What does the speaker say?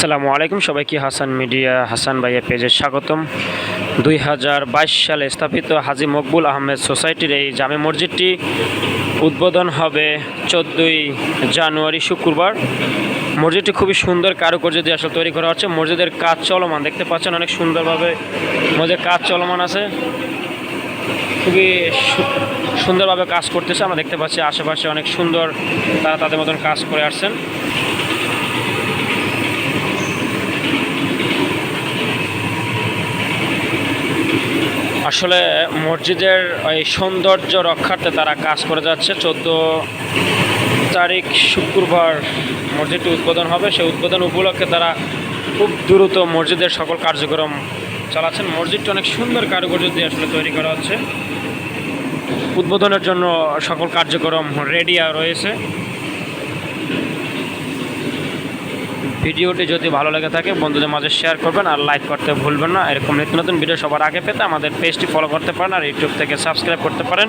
আসসালামু আলাইকুম, সবাইকে হাসান মিডিয়া, হাসান ভাইয়া পেজে স্বাগতম। দুই হাজার বাইশ সালে স্থাপিত হাজি মকবুল আহমেদ সোসাইটির এই জামে মসজিদটি উদ্বোধন হবে চোদ্দোই জানুয়ারি শুক্রবার। মসজিদটি খুবই সুন্দর কারুকার্য দিয়ে আসলে তৈরি করা হচ্ছে। মসজিদের কাজ চলমান, দেখতে পাচ্ছেন অনেক সুন্দরভাবে মসজিদের কাজ চলমান আছে। খুবই সুন্দরভাবে কাজ করতেছে। আমরা দেখতে পাচ্ছি আশেপাশে অনেক সুন্দর তারা তাদের মতন কাজ করে আসছেন। আসলে মসজিদের এই সৌন্দর্য রক্ষার্থে তারা কাজ করে যাচ্ছে। চোদ্দ তারিখ শুক্রবার মসজিদটি উদ্বোধন হবে। সেই উদ্বোধন উপলক্ষে তারা খুব দ্রুত মসজিদের সকল কার্যক্রম চালাচ্ছেন। মসজিদটি অনেক সুন্দর কারুকার্য দিয়ে আসলে তৈরি করা হচ্ছে। উদ্বোধনের জন্য সকল কার্যক্রম রেডি রয়েছে। ভিডিওটি যদি ভালো লেগে থাকে, বন্ধুদের মাঝে শেয়ার করবেন আর লাইক করতে ভুলবেন না। এরকম নিত্য নতুন ভিডিও সবার আগে পেতে আমাদের পেজটি ফলো করতে পারেন আর ইউটিউব থেকে সাবস্ক্রাইব করতে পারেন।